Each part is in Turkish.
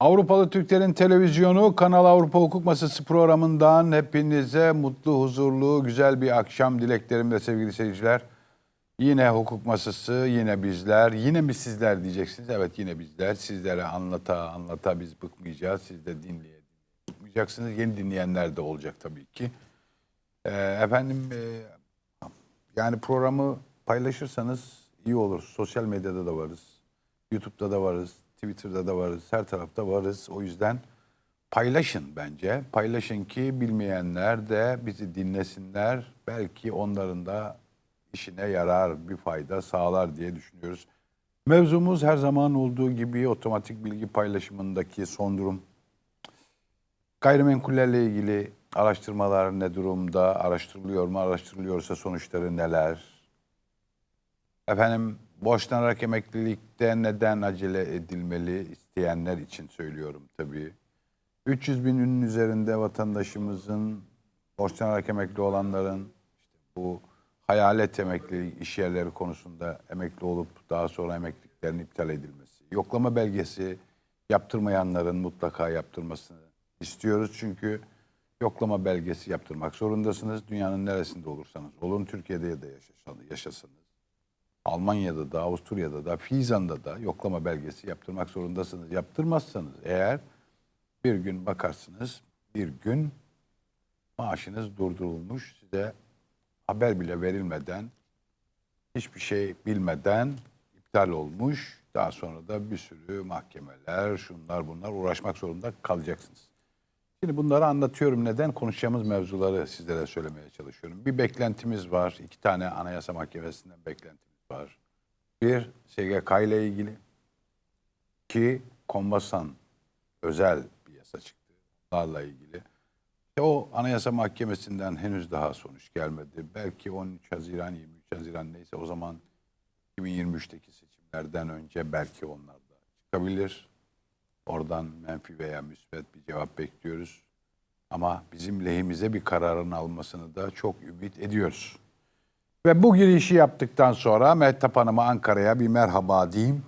Avrupalı Türklerin Televizyonu Kanal Avrupa Hukuk Masası programından hepinize mutlu, huzurlu, güzel bir akşam dileklerimle sevgili seyirciler. Yine hukuk masası, yine bizler, yine mi sizler diyeceksiniz? Evet yine bizler. Sizlere anlata anlata biz bıkmayacağız. Siz de dinleye bıkmayacaksınız. Yeni dinleyenler de olacak tabii ki. Ee, efendim e, yani programı paylaşırsanız iyi olur. Sosyal medyada da varız. YouTube'da da varız. Twitter'da da varız. Her tarafta varız. O yüzden paylaşın bence. Paylaşın ki bilmeyenler de bizi dinlesinler. Belki onların da işine yarar, bir fayda sağlar diye düşünüyoruz. Mevzumuz her zaman olduğu gibi otomatik bilgi paylaşımındaki son durum. Gayrimenkullerle ilgili araştırmalar ne durumda? Araştırılıyor mu? Araştırılıyorsa sonuçları neler? Efendim borçlanarak emeklilikte neden acele edilmeli isteyenler için söylüyorum tabii. 300 binin üzerinde vatandaşımızın borçlanarak emekli olanların işte bu hayalet emeklilik iş yerleri konusunda emekli olup daha sonra emekliliklerin iptal edilmesi. Yoklama belgesi yaptırmayanların mutlaka yaptırmasını istiyoruz. Çünkü yoklama belgesi yaptırmak zorundasınız. Dünyanın neresinde olursanız olun Türkiye'de de yaşasanız, yaşasınız. Almanya'da da, Avusturya'da da, Fizan'da da yoklama belgesi yaptırmak zorundasınız. Yaptırmazsanız eğer bir gün bakarsınız, bir gün maaşınız durdurulmuş, size haber bile verilmeden, hiçbir şey bilmeden iptal olmuş. Daha sonra da bir sürü mahkemeler, şunlar bunlar uğraşmak zorunda kalacaksınız. Şimdi bunları anlatıyorum. Neden? Konuşacağımız mevzuları sizlere söylemeye çalışıyorum. Bir beklentimiz var. İki tane Anayasa Mahkemesi'nden beklentimiz var. Bir, SGK ile ilgili. İki, Kombasan özel bir yasa çıktı. Bunlarla ilgili. E o Anayasa Mahkemesi'nden henüz daha sonuç gelmedi. Belki 13 Haziran, 23 Haziran neyse o zaman 2023'teki seçimlerden önce belki onlar da çıkabilir. Oradan menfi veya müsbet bir cevap bekliyoruz. Ama bizim lehimize bir kararın almasını da çok ümit ediyoruz. Ve bu girişi yaptıktan sonra Mehtap Hanım'a Ankara'ya bir merhaba diyeyim.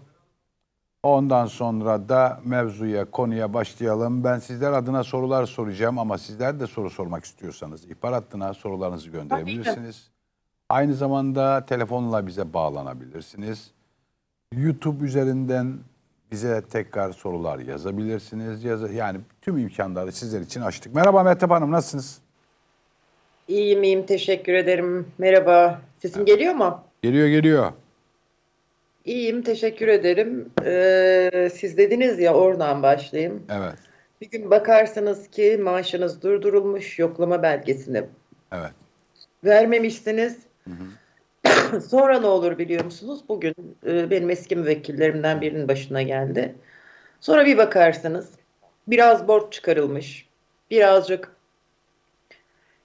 Ondan sonra da mevzuya, konuya başlayalım. Ben sizler adına sorular soracağım ama sizler de soru sormak istiyorsanız ihbar hattına sorularınızı gönderebilirsiniz. Aynı zamanda telefonla bize bağlanabilirsiniz. YouTube üzerinden bize tekrar sorular yazabilirsiniz. Yaz yani tüm imkanları sizler için açtık. Merhaba Mehtap Hanım nasılsınız? İyiyim iyiyim teşekkür ederim. Merhaba. Sesim geliyor mu? Geliyor geliyor. İyiyim teşekkür ederim. Ee, siz dediniz ya oradan başlayayım. Evet. Bir gün bakarsınız ki maaşınız durdurulmuş yoklama belgesini Evet. vermemişsiniz. Sonra ne olur biliyor musunuz? Bugün e, benim eski müvekkillerimden birinin başına geldi. Sonra bir bakarsınız biraz borç çıkarılmış. Birazcık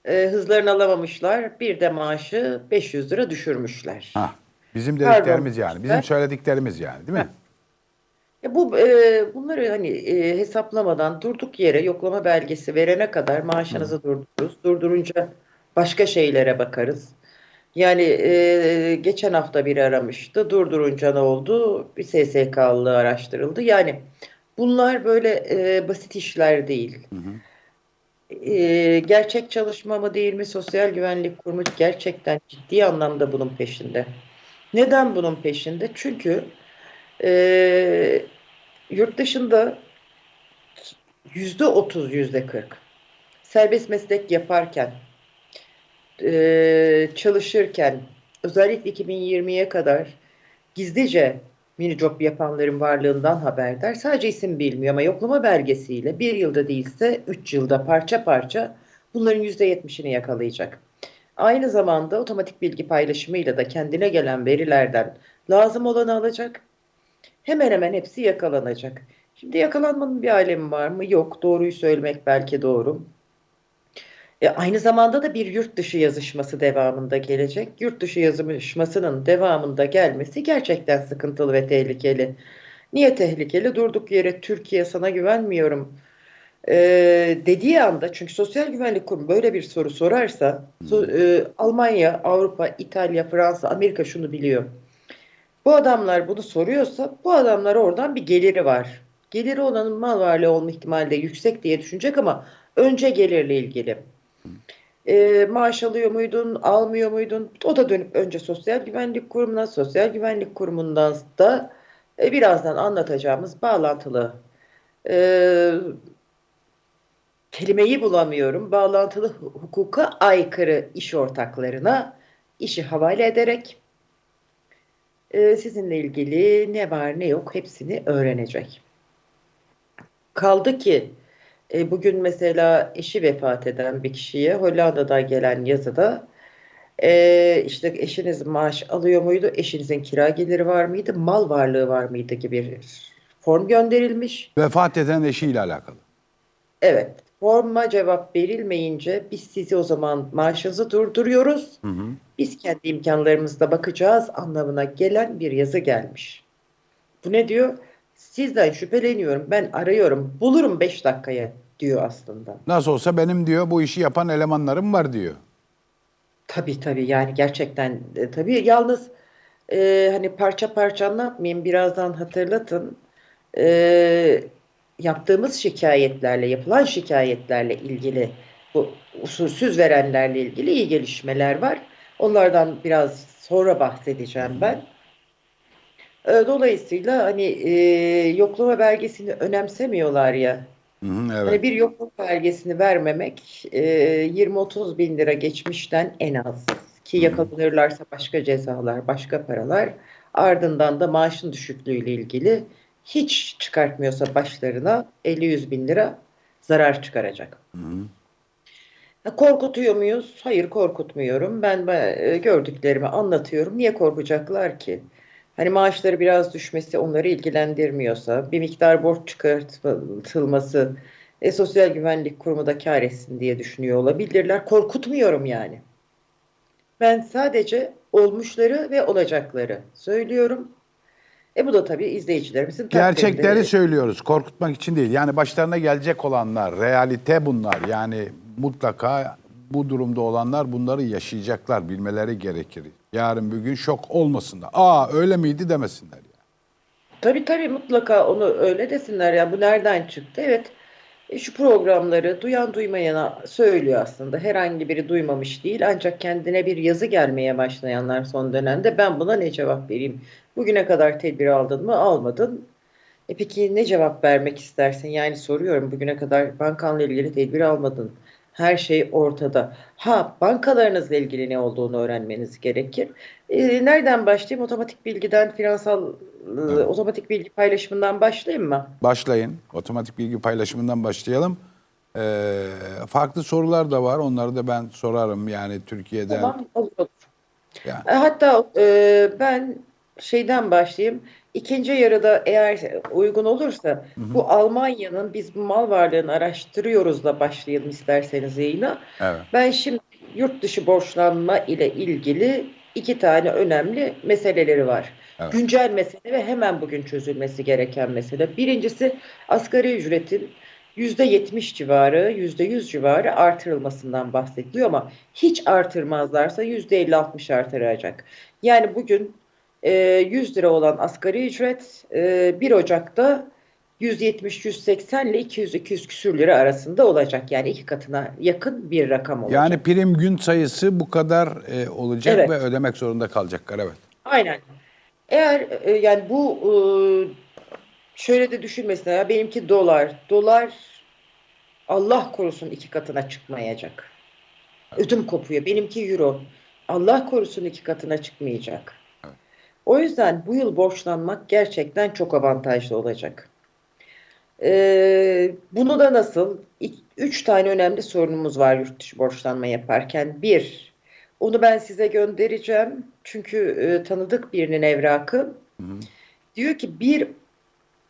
e, hızlarını alamamışlar. Bir de maaşı 500 lira düşürmüşler. Ha. Bizim dediklerimiz yani. Bizim söylediklerimiz yani değil mi? Ya bu e, bunları hani e, hesaplamadan durduk yere yoklama belgesi verene kadar maaşınızı durdururuz. Durdurunca başka şeylere bakarız. Yani e, geçen hafta biri aramıştı. Durdurunca ne oldu? Bir SSK'lı araştırıldı. Yani bunlar böyle e, basit işler değil. E, gerçek çalışma mı değil mi? Sosyal Güvenlik Kurumu gerçekten ciddi anlamda bunun peşinde. Neden bunun peşinde? Çünkü e, yurt dışında yüzde otuz, yüzde kırk serbest meslek yaparken, e, çalışırken, özellikle 2020'ye kadar gizlice mini job yapanların varlığından haberdar. Sadece isim bilmiyor ama yoklama belgesiyle bir yılda değilse üç yılda parça parça bunların yüzde yetmişini yakalayacak. Aynı zamanda otomatik bilgi paylaşımıyla da kendine gelen verilerden lazım olanı alacak. Hemen hemen hepsi yakalanacak. Şimdi yakalanmanın bir alemi var mı? Yok. Doğruyu söylemek belki doğru. E, aynı zamanda da bir yurt dışı yazışması devamında gelecek. Yurt dışı yazışmasının devamında gelmesi gerçekten sıkıntılı ve tehlikeli. Niye tehlikeli? Durduk yere Türkiye sana güvenmiyorum e, dediği anda çünkü Sosyal Güvenlik Kurumu böyle bir soru sorarsa so- e, Almanya, Avrupa, İtalya, Fransa, Amerika şunu biliyor. Bu adamlar bunu soruyorsa bu adamlar oradan bir geliri var. geliri olanın mal varlığı olma ihtimali de yüksek diye düşünecek ama önce gelirle ilgili. E, maaş alıyor muydun, almıyor muydun? O da dönüp önce Sosyal Güvenlik Kurumu'na, Sosyal Güvenlik Kurumu'ndan da e, birazdan anlatacağımız bağlantılı e, kelimeyi bulamıyorum. Bağlantılı hu- hukuka aykırı iş ortaklarına işi havale ederek e, sizinle ilgili ne var ne yok hepsini öğrenecek. Kaldı ki e, bugün mesela eşi vefat eden bir kişiye Hollanda'dan gelen yazıda e, işte eşiniz maaş alıyor muydu, eşinizin kira geliri var mıydı, mal varlığı var mıydı gibi bir form gönderilmiş. Vefat eden eşiyle alakalı. Evet, forma cevap verilmeyince biz sizi o zaman maaşınızı durduruyoruz. Hı hı. Biz kendi imkanlarımızla bakacağız anlamına gelen bir yazı gelmiş. Bu ne diyor? Sizden şüpheleniyorum. Ben arıyorum. Bulurum 5 dakikaya diyor aslında. Nasıl olsa benim diyor bu işi yapan elemanlarım var diyor. Tabii tabii yani gerçekten e, tabii yalnız e, hani parça parça anlatmayayım birazdan hatırlatın. E, yaptığımız şikayetlerle yapılan şikayetlerle ilgili bu usulsüz verenlerle ilgili iyi gelişmeler var. Onlardan biraz sonra bahsedeceğim ben. E, dolayısıyla hani e, yoklama belgesini önemsemiyorlar ya. Hı hı, evet. Hani bir yokluk belgesini vermemek e, 20-30 bin lira geçmişten en az ki yakalanırlarsa başka cezalar, başka paralar ardından da maaşın düşüklüğüyle ilgili hiç çıkartmıyorsa başlarına 50-100 bin lira zarar çıkaracak. Hı hı. Korkutuyor muyuz? Hayır korkutmuyorum. Ben, ben e, gördüklerimi anlatıyorum. Niye korkacaklar ki? Hani maaşları biraz düşmesi onları ilgilendirmiyorsa, bir miktar borç çıkartılması e, Sosyal Güvenlik Kurumu da kâr etsin diye düşünüyor olabilirler. Korkutmuyorum yani. Ben sadece olmuşları ve olacakları söylüyorum. E bu da tabii izleyicilerimizin Gerçekleri takdirinde. söylüyoruz. Korkutmak için değil. Yani başlarına gelecek olanlar, realite bunlar. Yani mutlaka bu durumda olanlar bunları yaşayacaklar. Bilmeleri gerekir. Yarın bir gün şok olmasınlar. Aa öyle miydi demesinler. Yani. Tabii tabii mutlaka onu öyle desinler ya bu nereden çıktı? Evet e, şu programları duyan duymayana söylüyor aslında. Herhangi biri duymamış değil ancak kendine bir yazı gelmeye başlayanlar son dönemde ben buna ne cevap vereyim? Bugüne kadar tedbir aldın mı? Almadın. E peki ne cevap vermek istersin? Yani soruyorum bugüne kadar bankanla ilgili tedbir almadın. Her şey ortada. Ha bankalarınızla ilgili ne olduğunu öğrenmeniz gerekir. E, nereden başlayayım? Otomatik bilgiden, finansal e, otomatik bilgi paylaşımından başlayayım mı? Başlayın. Otomatik bilgi paylaşımından başlayalım. Ee, farklı sorular da var. Onları da ben sorarım. Yani Türkiye'den. Tamam olur. olur. Yani. E, Hatta e, ben şeyden başlayayım. İkinci yarıda eğer uygun olursa bu Almanya'nın biz bu mal varlığını araştırıyoruzla başlayalım isterseniz yayına. Evet. Ben şimdi yurt dışı borçlanma ile ilgili iki tane önemli meseleleri var. Evet. Güncel mesele ve hemen bugün çözülmesi gereken mesele. Birincisi asgari ücretin %70 civarı, %100 civarı artırılmasından bahsediliyor ama hiç artırmazlarsa %50-60 artıracak. Yani bugün 100 lira olan asgari ücret e, 1 Ocak'ta 170-180 ile 200-200 küsür lira arasında olacak. Yani iki katına yakın bir rakam olacak. Yani prim gün sayısı bu kadar e, olacak Evet. ve ödemek zorunda kalacaklar. Evet. Aynen. Eğer e, yani bu e, şöyle de düşünmesin ya benimki dolar. Dolar Allah korusun iki katına çıkmayacak. Ödüm kopuyor. Benimki euro. Allah korusun iki katına çıkmayacak. O yüzden bu yıl borçlanmak gerçekten çok avantajlı olacak. Ee, bunu da nasıl? İ- Üç tane önemli sorunumuz var yurt dışı borçlanma yaparken. Bir, onu ben size göndereceğim. Çünkü e, tanıdık birinin evrakı. Diyor ki 1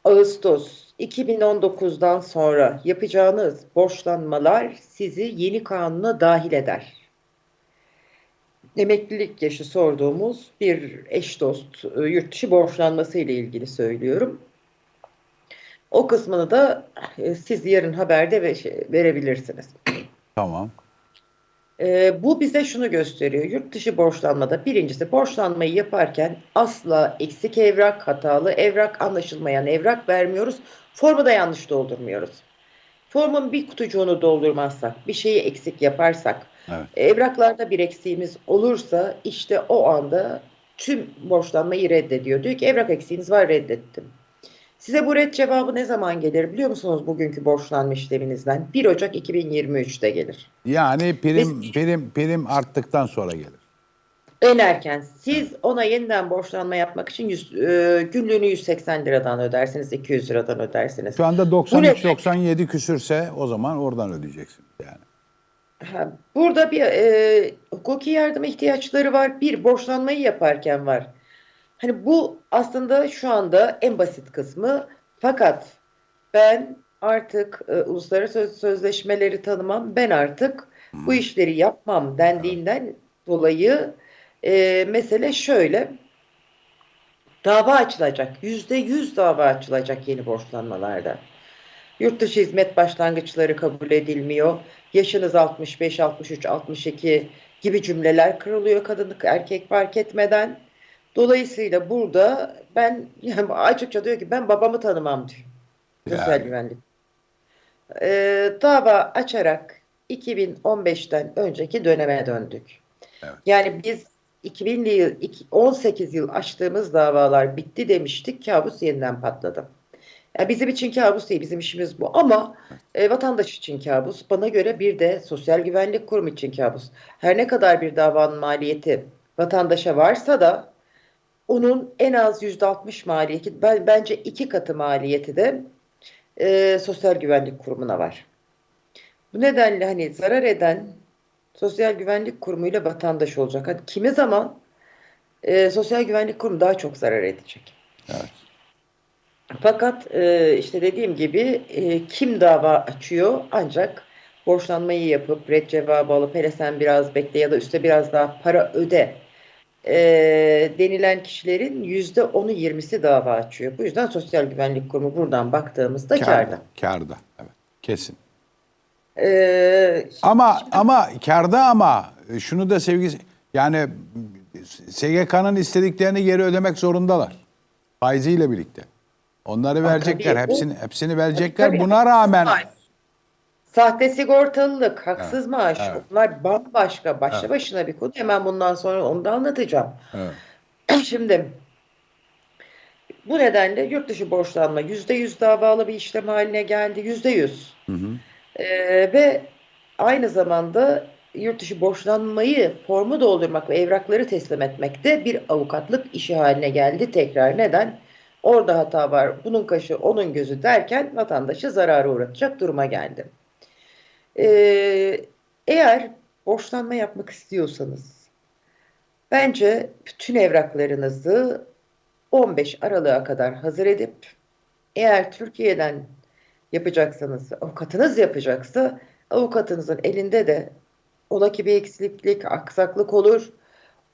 Ağustos 2019'dan sonra yapacağınız borçlanmalar sizi yeni kanuna dahil eder. Emeklilik yaşı sorduğumuz bir eş dost e, yurt dışı borçlanması ile ilgili söylüyorum. O kısmını da e, siz yarın haberde şey- verebilirsiniz. Tamam. Ee, bu bize şunu gösteriyor. Yurt dışı borçlanmada birincisi borçlanmayı yaparken asla eksik evrak, hatalı evrak, anlaşılmayan evrak vermiyoruz. Formu da yanlış doldurmuyoruz. Formun bir kutucuğunu doldurmazsak, bir şeyi eksik yaparsak, Evet. evraklarda bir eksiğimiz olursa işte o anda tüm borçlanmayı reddediyor. Diyor ki evrak eksiğiniz var reddettim. Size bu red cevabı ne zaman gelir biliyor musunuz bugünkü borçlanma işleminizden? 1 Ocak 2023'te gelir. Yani prim Biz- prim prim arttıktan sonra gelir. En erken siz ona yeniden borçlanma yapmak için yüz, e, günlüğünü 180 liradan ödersiniz, 200 liradan ödersiniz. Şu anda Bu 93 ne? 97 küsürse o zaman oradan ödeyeceksiniz yani. Burada bir e, hukuki yardıma ihtiyaçları var. Bir borçlanmayı yaparken var. Hani bu aslında şu anda en basit kısmı. Fakat ben artık e, uluslararası söz- sözleşmeleri tanımam. Ben artık bu işleri yapmam dendiğinden dolayı e, mesele şöyle. Dava açılacak. Yüzde yüz dava açılacak yeni borçlanmalarda. Yurt dışı hizmet başlangıçları kabul edilmiyor. Yaşınız 65, 63, 62 gibi cümleler kırılıyor kadınlık erkek fark etmeden. Dolayısıyla burada ben yani açıkça diyor ki ben babamı tanımam diyor. Sosyal Yani. güvenlik. Ee, dava açarak 2015'ten önceki döneme döndük. Evet. Yani biz 2000'li yıl, iki- 18 yıl açtığımız davalar bitti demiştik. Kabus yeniden patladı. Yani bizim için kabus değil, bizim işimiz bu. Ama e, vatandaş için kabus. Bana göre bir de Sosyal Güvenlik Kurumu için kabus. Her ne kadar bir davanın maliyeti vatandaşa varsa da onun en az %60 maliyeti, ben, bence iki katı maliyeti de e, Sosyal Güvenlik Kurumu'na var. Bu nedenle hani zarar eden Sosyal Güvenlik Kurumu ile vatandaş olacak. Hani kimi zaman e, Sosyal Güvenlik Kurumu daha çok zarar edecek. Evet. Fakat e, işte dediğim gibi e, kim dava açıyor ancak borçlanmayı yapıp red cevabı alıp hele sen biraz bekle ya da üste biraz daha para öde e, denilen kişilerin yüzde onu yirmisi dava açıyor. Bu yüzden Sosyal Güvenlik Kurumu buradan baktığımızda. Kârda. Kârda. Evet. Kesin. E, Ama ama kârda ama e, şunu da sevgili yani SGK'nın istediklerini geri ödemek zorundalar. Faiziyle birlikte. Onları verecekler. tabii, hepsini hepsini verecekler. tabii. Buna rağmen. Sahte sigortalılık, haksız Evet, maaş evet. bunlar bambaşka başlı Evet. başına bir konu. Hemen bundan sonra onu da anlatacağım. Evet. Şimdi bu nedenle yurt dışı borçlanma yüzde yüz davalı bir işlem haline geldi. Yüzde yüz. Ee, ve aynı zamanda yurt dışı borçlanmayı formu doldurmak ve evrakları teslim etmek de bir avukatlık işi haline geldi tekrar. Neden? Orada hata var, bunun kaşı, onun gözü derken vatandaşı zarara uğratacak duruma geldi. Ee, eğer borçlanma yapmak istiyorsanız bence bütün evraklarınızı 15 Aralık'a kadar hazır edip eğer Türkiye'den yapacaksanız, avukatınız yapacaksa avukatınızın elinde de ola ki bir eksiklik, aksaklık olur.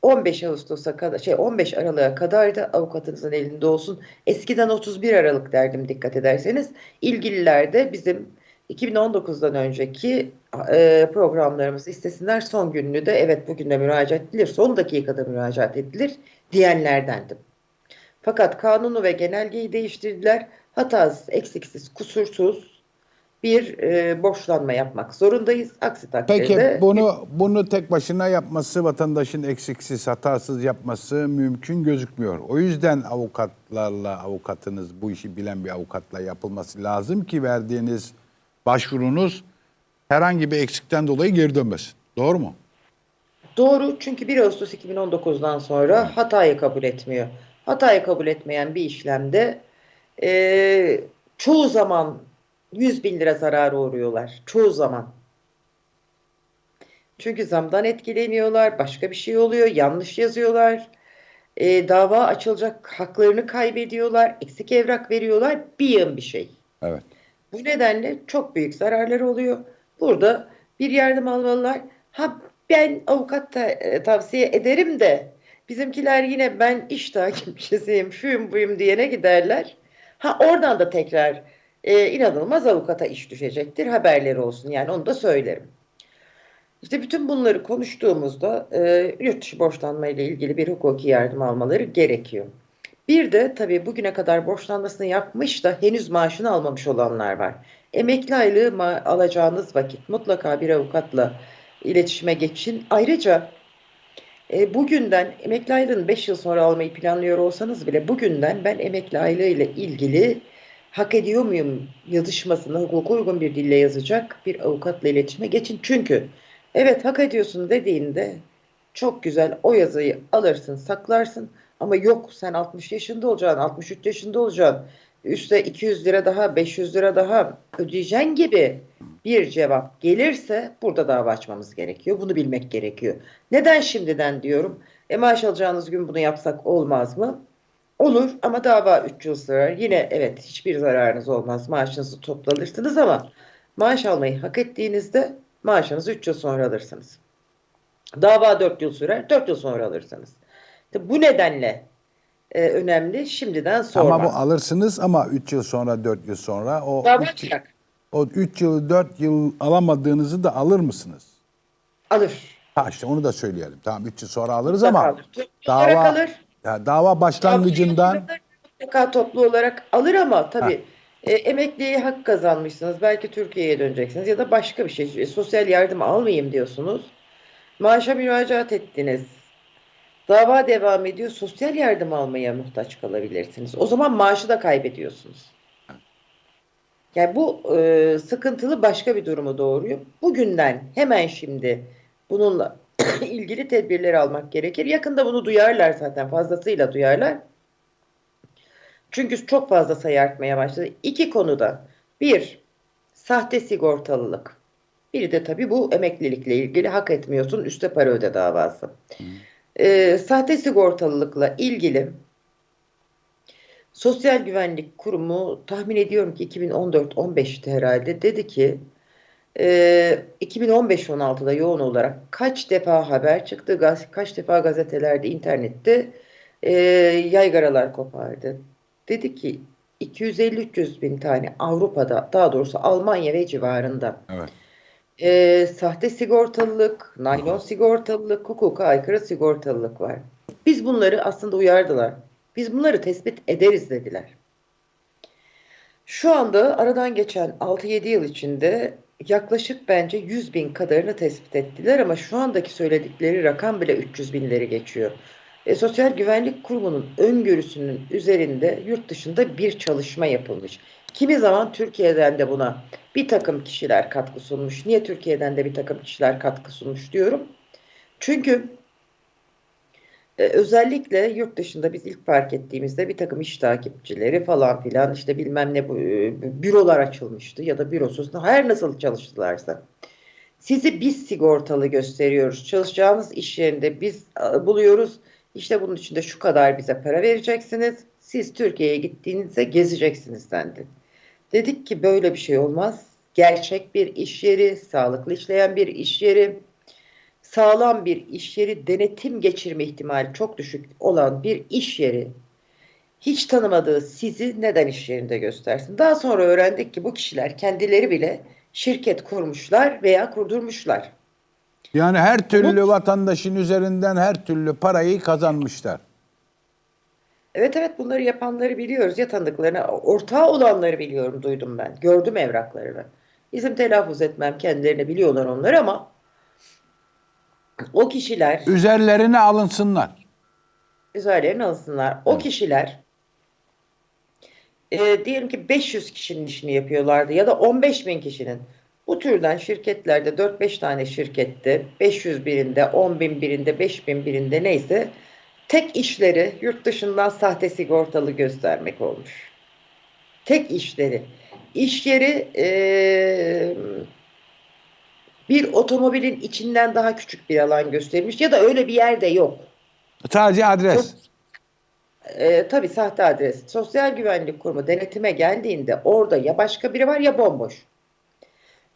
15 Ağustos'a kadar, şey 15 Aralık'a kadar da avukatınızın elinde olsun. Eskiden 31 Aralık derdim dikkat ederseniz. İlgililer de bizim 2019'dan önceki e, programlarımızı istesinler. Son gününü de evet bugün de müracaat edilir, son dakikada müracaat edilir diyenlerdendim. Fakat kanunu ve genelgeyi değiştirdiler. Hatasız, eksiksiz, kusursuz bir e, borçlanma yapmak zorundayız. Aksi takdirde Peki bunu bunu tek başına yapması vatandaşın eksiksiz, hatasız yapması mümkün gözükmüyor. O yüzden avukatlarla avukatınız bu işi bilen bir avukatla yapılması lazım ki verdiğiniz başvurunuz herhangi bir eksikten dolayı geri dönmesin. Doğru mu? Doğru çünkü 1 Ağustos 2019'dan sonra hatayı kabul etmiyor. Hatayı kabul etmeyen bir işlemde e, çoğu zaman 100 bin lira zarara uğruyorlar. Çoğu zaman. Çünkü zamdan etkileniyorlar, başka bir şey oluyor, yanlış yazıyorlar. E, dava açılacak haklarını kaybediyorlar, eksik evrak veriyorlar, bir yığın bir şey. Evet. Bu nedenle çok büyük zararları oluyor. Burada bir yardım almalılar. Ha ben avukat da, e, tavsiye ederim de bizimkiler yine ben iş takipçisiyim, şuyum buyum diyene giderler. Ha oradan da tekrar e, inanılmaz avukata iş düşecektir. Haberleri olsun yani onu da söylerim. İşte bütün bunları konuştuğumuzda e, yurt dışı borçlanma ile ilgili bir hukuki yardım almaları gerekiyor. Bir de tabii bugüne kadar borçlanmasını yapmış da henüz maaşını almamış olanlar var. Emekli aylığı alacağınız vakit mutlaka bir avukatla iletişime geçin. Ayrıca e, bugünden emekli aylığını 5 yıl sonra almayı planlıyor olsanız bile bugünden ben emekli aylığı ile ilgili hak ediyor muyum yazışmasını hukuka uygun bir dille yazacak bir avukatla iletişime geçin. Çünkü evet hak ediyorsun dediğinde çok güzel o yazıyı alırsın saklarsın ama yok sen 60 yaşında olacaksın 63 yaşında olacaksın üste 200 lira daha 500 lira daha ödeyeceksin gibi bir cevap gelirse burada dava açmamız gerekiyor. Bunu bilmek gerekiyor. Neden şimdiden diyorum? E maaş alacağınız gün bunu yapsak olmaz mı? Olur ama dava 3 yıl sürer. Yine evet hiçbir zararınız olmaz. Maaşınızı toplanırsınız ama maaş almayı hak ettiğinizde maaşınızı 3 yıl sonra alırsınız. Dava 4 yıl sürer. 4 yıl sonra alırsınız. Bu nedenle e, önemli. Şimdiden sormak. Ama bu alırsınız ama 3 yıl sonra 4 yıl sonra o Dava 3 açacak. o 3 yıl 4 yıl alamadığınızı da alır mısınız? Alır. Ha işte onu da söyleyelim. Tamam 3 yıl sonra alırız Mutlaka ama alır. Dava alır. Ya dava başlangıcından mutlaka toplu olarak alır ama tabii e, emekliye hak kazanmışsınız. Belki Türkiye'ye döneceksiniz ya da başka bir şey. E, sosyal yardım almayayım diyorsunuz. Maaşa müracaat ettiniz. Dava devam ediyor. Sosyal yardım almaya muhtaç kalabilirsiniz. O zaman maaşı da kaybediyorsunuz. Yani bu e, sıkıntılı başka bir durumu doğuruyor. Bugünden hemen şimdi bununla ilgili tedbirleri almak gerekir. Yakında bunu duyarlar zaten fazlasıyla duyarlar. Çünkü çok fazla sayı artmaya başladı. İki konuda. Bir, sahte sigortalılık. Biri de tabii bu emeklilikle ilgili hak etmiyorsun üste para öde davası. Ee, sahte sigortalılıkla ilgili Sosyal Güvenlik Kurumu tahmin ediyorum ki 2014-15'te herhalde dedi ki e, 2015-16'da yoğun olarak kaç defa haber çıktı, gaz, kaç defa gazetelerde, internette e, yaygaralar kopardı. Dedi ki 250-300 bin tane Avrupa'da daha doğrusu Almanya ve civarında evet. e, sahte sigortalılık, naylon sigortalılık, hukuka aykırı sigortalılık var. Biz bunları aslında uyardılar. Biz bunları tespit ederiz dediler. Şu anda aradan geçen 6-7 yıl içinde yaklaşık bence 100 bin kadarını tespit ettiler ama şu andaki söyledikleri rakam bile 300 binleri geçiyor. E, Sosyal Güvenlik Kurumu'nun öngörüsünün üzerinde yurt dışında bir çalışma yapılmış. Kimi zaman Türkiye'den de buna bir takım kişiler katkı sunmuş. Niye Türkiye'den de bir takım kişiler katkı sunmuş diyorum. Çünkü e, özellikle yurt dışında biz ilk fark ettiğimizde bir takım iş takipçileri falan filan işte bilmem ne e, bürolar açılmıştı ya da bürosuz her nasıl çalıştılarsa. Sizi biz sigortalı gösteriyoruz. Çalışacağınız iş yerinde biz buluyoruz. İşte bunun için de şu kadar bize para vereceksiniz. Siz Türkiye'ye gittiğinizde gezeceksiniz dendi. Dedik ki böyle bir şey olmaz. Gerçek bir iş yeri, sağlıklı işleyen bir iş yeri, sağlam bir iş yeri, denetim geçirme ihtimali çok düşük olan bir iş yeri hiç tanımadığı sizi neden iş yerinde göstersin? Daha sonra öğrendik ki bu kişiler kendileri bile şirket kurmuşlar veya kurdurmuşlar. Yani her türlü vatandaşın üzerinden her türlü parayı kazanmışlar. Evet evet bunları yapanları biliyoruz. Ya tanıdıklarını, ortağı olanları biliyorum, duydum ben. Gördüm evraklarını. İsim telaffuz etmem, kendilerini biliyorlar onlar ama o kişiler Üzerlerine alınsınlar. üzerlerine alsınlar. O kişiler e, diyelim ki 500 kişinin işini yapıyorlardı ya da 15 bin kişinin. Bu türden şirketlerde 4-5 tane şirkette 500 birinde, 10 bin birinde, 5 bin birinde neyse tek işleri yurt dışından sahte sigortalı göstermek olmuş. Tek işleri. İş yeri e, bir otomobilin içinden daha küçük bir alan göstermiş ya da öyle bir yerde yok. Sadece adres. E, tabii sahte adres. Sosyal Güvenlik Kurumu denetime geldiğinde orada ya başka biri var ya bomboş.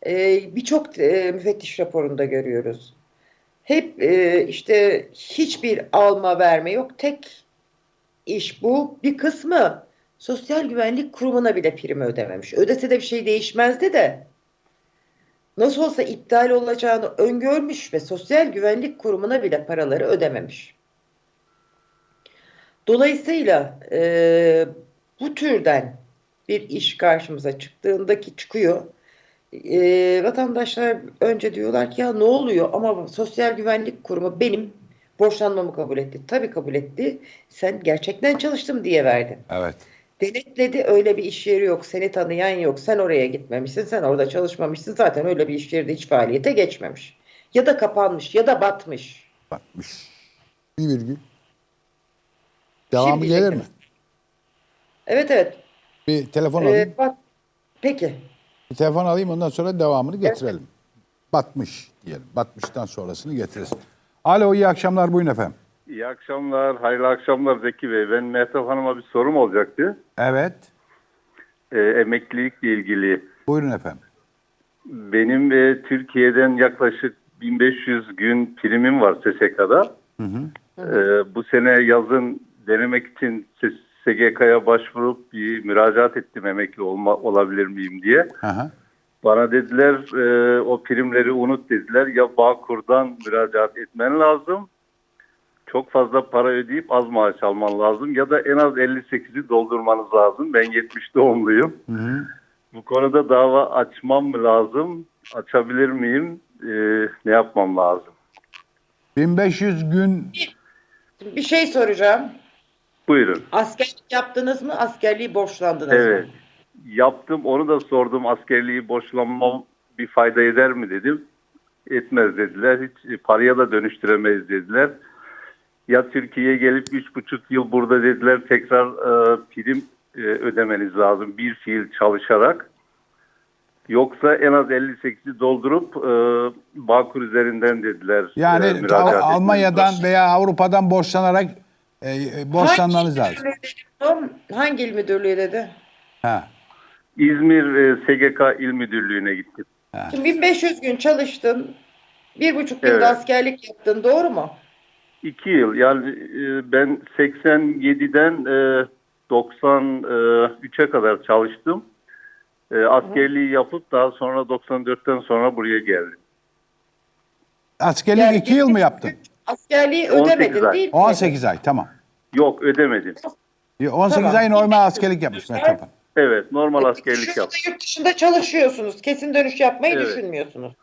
E, Birçok e, müfettiş raporunda görüyoruz. Hep e, işte hiçbir alma verme yok. Tek iş bu. Bir kısmı Sosyal Güvenlik Kurumu'na bile prim ödememiş. Ödese de bir şey değişmezdi de. Nasıl olsa iptal olacağını öngörmüş ve Sosyal Güvenlik Kurumu'na bile paraları ödememiş. Dolayısıyla e, bu türden bir iş karşımıza çıktığındaki çıkıyor. E, vatandaşlar önce diyorlar ki ya ne oluyor ama Sosyal Güvenlik Kurumu benim borçlanmamı kabul etti. Tabii kabul etti. Sen gerçekten çalıştım diye verdin. Evet. Denetledi öyle bir iş yeri yok. Seni tanıyan yok. Sen oraya gitmemişsin. Sen orada çalışmamışsın. Zaten öyle bir iş yeri de hiç faaliyete geçmemiş. Ya da kapanmış ya da batmış. Bakmış. Bir virgül. Devamı Şimdi gelir mi? Evet evet. Bir telefon Ee, alayım. bak, peki. Bir telefon alayım ondan sonra devamını getirelim. Batmış diyelim. Batmıştan sonrasını getiririz. Alo iyi akşamlar buyurun efendim. İyi akşamlar, hayırlı akşamlar Zeki Bey. Ben Mehtap Hanım'a bir sorum olacaktı. Evet. Ee, emeklilikle ilgili. Buyurun efendim. Benim e, Türkiye'den yaklaşık 1500 gün primim var SSK'da. Ee, bu sene yazın denemek için SGK'ya başvurup bir müracaat ettim emekli olma, olabilir miyim diye. Hı hı. Bana dediler e, o primleri unut dediler. Ya Bağkur'dan müracaat etmen lazım. Çok fazla para ödeyip az maaş alman lazım. Ya da en az 58'i doldurmanız lazım. Ben 70 doğumluyum. Bu konuda dava açmam mı lazım? Açabilir miyim? E, ne yapmam lazım? 1500 gün Şimdi bir şey soracağım. Buyurun. Askerlik yaptınız mı? Askerliği borçlandınız Evet. mı? Yaptım. Onu da sordum. Askerliği borçlanmam bir fayda eder mi dedim. Etmez dediler. Hiç paraya da dönüştüremeyiz dediler. Ya Türkiye'ye gelip üç buçuk yıl burada dediler tekrar e, prim e, ödemeniz lazım bir fiil çalışarak. Yoksa en az 58'i doldurup e, Bağkur üzerinden dediler. e, yani etmeniz Almanya'dan lazım. veya Avrupa'dan borçlanarak e, e, borçlanmanız Hangi lazım. müdürlüğü? Hangi il müdürlüğü dedi? Ha. İzmir e, SGK İl Müdürlüğü'ne gittim. Şimdi 1500 gün çalıştın. Bir buçuk yılda Evet. askerlik yaptın. Doğru mu? İki yıl yani e, ben 87'den e, 93'e kadar çalıştım. E, askerliği yapıp daha sonra 94'ten sonra buraya geldim. Askerlik Yani 2 yıl mı yaptın? Askerliği 18 ödemedin ay. değil mi? 18 ay tamam. Yok ödemedim. 18 Tamam. ay normal askerlik yapmış Mehtap Hanım. Evet normal Şu askerlik anda yaptım. yurt dışında çalışıyorsunuz. Kesin dönüş yapmayı Evet. düşünmüyorsunuz.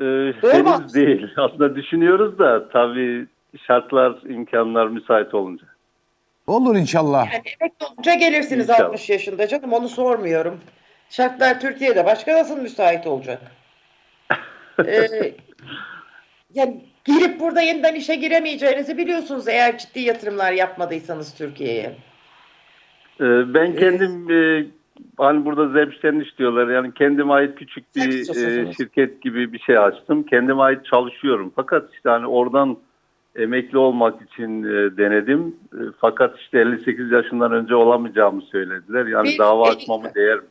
E, Doğru mu? henüz değil. Aslında düşünüyoruz da tabii şartlar, imkanlar müsait olunca. Olur inşallah. Yani emekli olunca gelirsiniz İnşallah. 60 yaşında canım onu sormuyorum. Şartlar Türkiye'de başka nasıl müsait olacak? ee, yani girip burada yeniden işe giremeyeceğinizi biliyorsunuz eğer ciddi yatırımlar yapmadıysanız Türkiye'ye. E, ben kendim e, hani burada zevkten istiyorlar. Yani kendime ait küçük bir e, şirket gibi bir şey açtım. Kendime ait çalışıyorum. Fakat işte hani oradan emekli olmak için e, denedim. E, fakat işte 58 yaşından önce olamayacağımı söylediler. Yani Bir- dava bir- açmamı değer mi?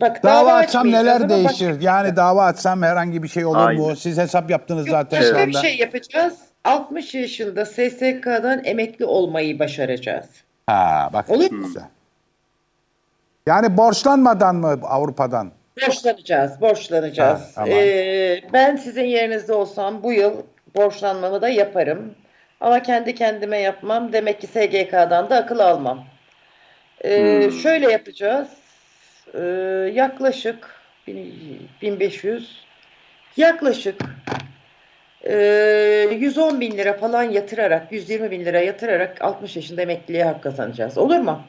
Bak Dava açsam açmayacağız neler ama değişir? bak- Yani dava açsam herhangi bir şey olur mu? Aynen. Siz hesap yaptınız Yok, zaten başka şu bir anda. şey yapacağız. 60 yaşında SSK'dan emekli olmayı başaracağız. Ha bak Olur mu? güzel. Yani borçlanmadan mı Avrupa'dan? Borçlanacağız, borçlanacağız. Ha, tamam. Ee, ben sizin yerinizde olsam bu yıl borçlanmamı da yaparım. Ama kendi kendime yapmam. Demek ki SGK'dan da akıl almam. Ee, Hmm. Şöyle yapacağız. Ee, yaklaşık bin- 1500 yaklaşık ee, 110 bin lira falan yatırarak 120 bin lira yatırarak 60 yaşında emekliliğe hak kazanacağız. Olur mu?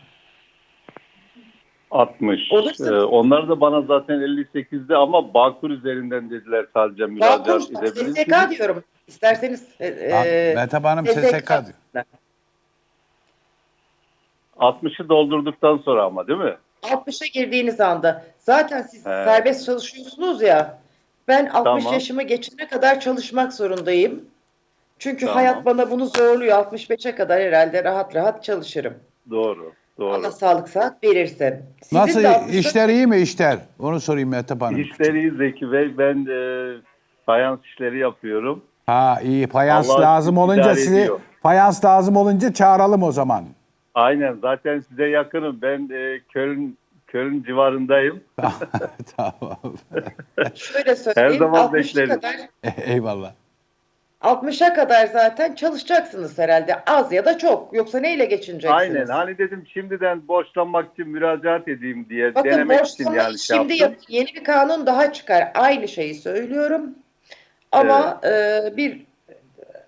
60. Olursa- E, onlar da bana zaten 58'de ama Bağkur üzerinden dediler sadece müracaat Bağkur, edebilirsiniz. SSK diyorum. İsterseniz e, Ha, e, Mehtap Hanım SSK diyor. 60'ı doldurduktan sonra ama değil mi? 60'a girdiğiniz anda zaten siz Evet. serbest çalışıyorsunuz ya. Ben 60 Tamam. yaşıma geçene kadar çalışmak zorundayım. Çünkü Tamam. hayat bana bunu zorluyor. 65'e kadar herhalde rahat rahat çalışırım. Doğru. Doğru. Allah sağlık saat verirse. Sizin Nasıl 60'ta işler iyi mi işler? Onu sorayım Mehtap Hanım. İşleri iyi Zeki Bey. Ben e, fayans işleri yapıyorum. Ha iyi fayans Allah lazım olunca sizi ediyor. fayans lazım olunca çağıralım o zaman. Aynen. Zaten size yakınım. Ben e, Köln Köln civarındayım. tamam. Şöyle söyleyeyim. zaman 60'a bekleriz. kadar Eyvallah. 60'a kadar zaten çalışacaksınız herhalde. Az ya da çok. Yoksa neyle geçineceksiniz? Aynen. Hani dedim şimdiden borçlanmak için müracaat edeyim diye Bakın denemek için yani şey şimdi yap- yeni bir kanun daha çıkar. Aynı şeyi söylüyorum. Ama e, bir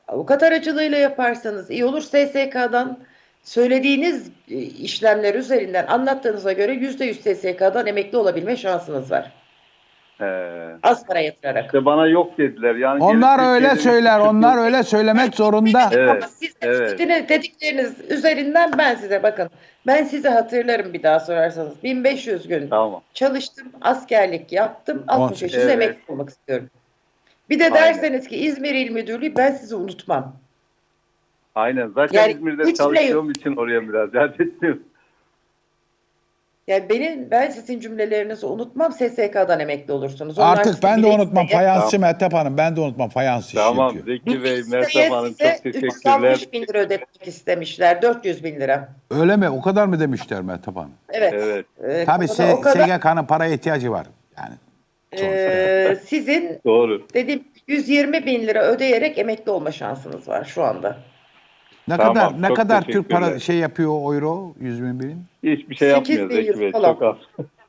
avukat aracılığıyla yaparsanız iyi olur. SSK'dan söylediğiniz e, işlemler üzerinden anlattığınıza göre %100 SSK'dan emekli olabilme şansınız var. Ee, Az para yatırarak. işte bana yok dediler. Yani Onlar gelip öyle Türkiye'de söyler. üç buçuk Onlar öyle söylemek zorunda. Evet, Ama siz evet. dedikleriniz- dedikleriniz üzerinden ben size bakın. Ben sizi hatırlarım bir daha sorarsanız. 1500 gün Tamam. çalıştım, askerlik yaptım, 60 Evet. yaşında emekli olmak istiyorum. Bir de Aynen. derseniz ki İzmir İl Müdürlüğü ben sizi unutmam. Aynen. Zaten Yani İzmir'de hiç bile çalıştığım için oraya müracaat ettim. Yani benim ben sizin cümlelerinizi unutmam. SSK'dan emekli olursunuz. Onlar Artık ben de unutmam. Fayansçı Mehtap Hanım. Ben de unutmam. Fayans işi Tamam. yapıyor. Zeki Bey, Mertap Hanım çok teşekkürler. 360 bin lira ödetmek istemişler. 400 bin lira. Öyle mi? O kadar mı demişler Mehtap Hanım? Evet. Evet. Ee, Tabii S- kadar, SGK'nın paraya ihtiyacı var. Yani ee, sizin Doğru. dediğim 120 bin lira ödeyerek emekli olma şansınız var şu anda. Ne Tamam, kadar ne çok kadar Türk teşekkürler. para şey yapıyor o euro 100 bin birim? Hiçbir şey 8 yapmıyor bin Zeki Bey. falan. Çok az.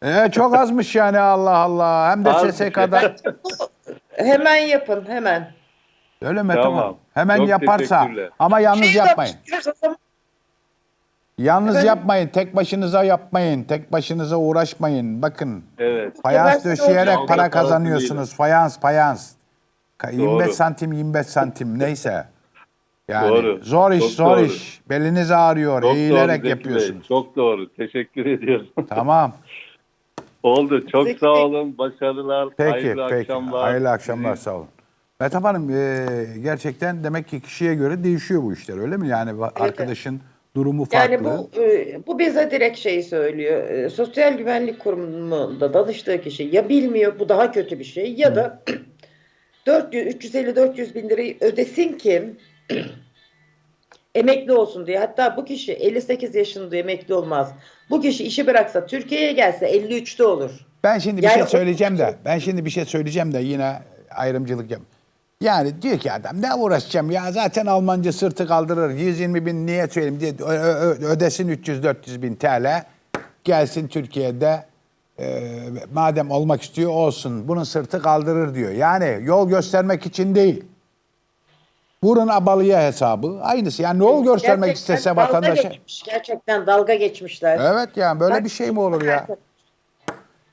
Ee, çok azmış yani Allah Allah. Hem de Az bir şey. Hemen yapın hemen. Öyle mi? Tamam. Tamam. Hemen Çok yaparsa. teşekkürler. Ama yalnız Şey yapmayın. yapmışsınız o zaman. Yalnız Efendim? yapmayın. Tek başınıza yapmayın. Tek başınıza uğraşmayın. Bakın. Evet. Fayans ben döşeyerek para Parası kazanıyorsunuz. Fayans, fayans. Ka- 25 Doğru. santim, 25 santim neyse. Yani Doğru. zor iş, Çok zor doğru. iş. Beliniz ağrıyor. Çok doğru eğilerek Zeki yapıyorsunuz. Bey. Çok doğru. Teşekkür ediyorum. Tamam. Oldu. Çok Zeki sağ olun. Başarılar. Peki, hayırlı peki. akşamlar. Hayırlı akşamlar. Sağ olun. Mehtap Hanım, e, gerçekten demek ki kişiye göre değişiyor bu işler öyle mi? Yani va- arkadaşın durumu farklı. Yani bu e, bu bize direkt şeyi söylüyor. E, Sosyal Güvenlik Kurumu'nda danıştığı kişi ya bilmiyor bu daha kötü bir şey ya da 400 350 400 bin lirayı ödesin ki emekli olsun diye. Hatta bu kişi 58 yaşında emekli olmaz. Bu kişi işi bıraksa Türkiye'ye gelse 53'te olur. Ben şimdi bir Yani şey o- söyleyeceğim de, ben şimdi bir şey söyleyeceğim de yine ayrımcılık yap. Yani diyor ki adam ne uğraşacağım ya zaten Almanca sırtı kaldırır 120 bin niye söyleyeyim diye ödesin 300-400 bin TL gelsin Türkiye'de e, madem olmak istiyor olsun bunun sırtı kaldırır diyor. Yani yol göstermek için değil. Vurun abalıya hesabı aynısı yani yol göstermek Gerçekten istese dalga vatandaşa. geçmiş. Gerçekten dalga geçmişler. Evet yani böyle bir şey mi olur ya?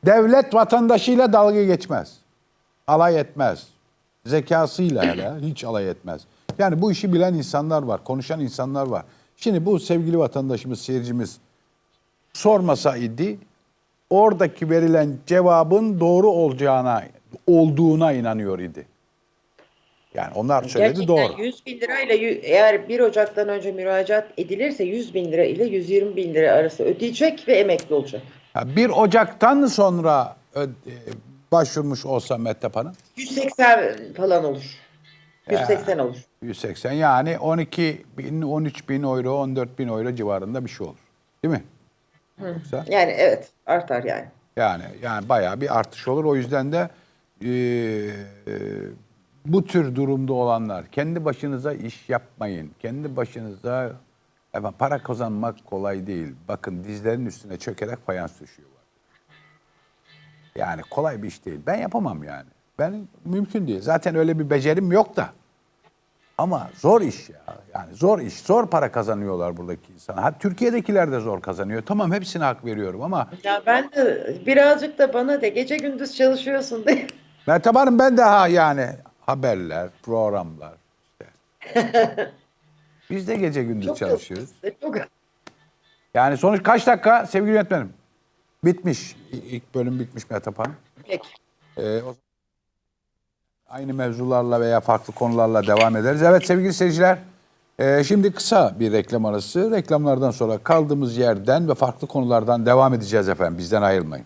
Devlet vatandaşıyla dalga geçmez. Alay etmez. Zekasıyla hele hiç alay etmez. Yani bu işi bilen insanlar var, konuşan insanlar var. Şimdi bu sevgili vatandaşımız, seyircimiz sormasaydı oradaki verilen cevabın doğru olacağına, olduğuna inanıyor idi. Yani onlar söyledi Gerçekten doğru. 100 bin lirayla eğer 1 Ocak'tan önce müracaat edilirse 100 bin lira ile 120 bin lira arası ödeyecek ve emekli olacak. Ha, 1 Ocak'tan sonra e, başvurmuş olsa Mehtap Hanım 180 falan olur. 180 olur. 180 yani 12 bin, 13 bin euro, 14 bin euro civarında bir şey olur. Değil mi? Yoksa Yani evet artar yani. yani yani bayağı bir artış olur. O yüzden de e, e, bu tür durumda olanlar kendi başınıza iş yapmayın. Kendi başınıza efendim, para kazanmak kolay değil. Bakın dizlerin üstüne çökerek fayans düşüyorlar. Yani kolay bir iş değil. Ben yapamam yani. Ben mümkün değil. Zaten öyle bir becerim yok da. Ama zor iş ya. Yani zor iş. Zor para kazanıyorlar buradaki insanlar. Ha, Türkiye'dekiler de zor kazanıyor. Tamam hepsine hak veriyorum ama Ya ben de birazcık da bana de gece gündüz çalışıyorsun diye. Meltem Hanım ben de ha yani haberler, programlar işte. Biz de gece gündüz Çok çalışıyoruz. Çok Yani sonuç kaç dakika sevgili yönetmenim? Bitmiş. İlk bölüm bitmiş Meltem Hanım. Peki. Ee, o- aynı mevzularla veya farklı konularla devam ederiz. Evet sevgili seyirciler, e, şimdi kısa bir reklam arası. Reklamlardan sonra kaldığımız yerden ve farklı konulardan devam edeceğiz efendim. Bizden ayrılmayın.